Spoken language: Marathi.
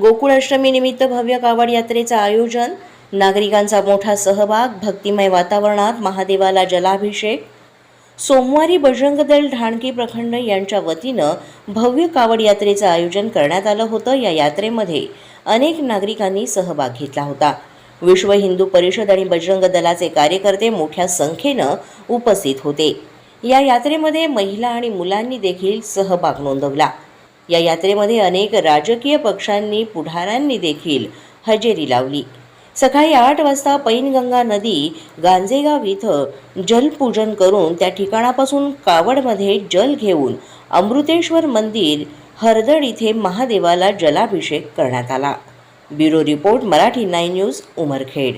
गोकुळाष्टमी निमित्त भव्य कावड यात्रेचं आयोजन नागरिकांचा मोठा सहभाग भक्तिमय वातावरणात महादेवाला जलाभिषेक सोमवारी बजरंग दल ढाणकी प्रखंड यांच्या वतीनं भव्य कावड यात्रेचं आयोजन करण्यात आलं होतं. या यात्रेमध्ये अनेक नागरिकांनी सहभाग घेतला होता. विश्व हिंदू परिषद आणि बजरंग दलाचे कार्यकर्ते मोठ्या संख्येनं उपस्थित होते. या यात्रेमध्ये महिला आणि मुलांनी देखील सहभाग नोंदवला. या यात्रेमध्ये अनेक राजकीय पक्षांनी पुढाऱ्यांनी देखील हजेरी लावली. सकाळी आठ वाजता पैनगंगा नदी गांजेगाव इथं जलपूजन करून त्या ठिकाणापासून कावडमध्ये जल घेऊन अमृतेश्वर मंदिर हरदड इथे महादेवाला जलाभिषेक करण्यात आला. Bureau report Marathi nine news Umarkhed.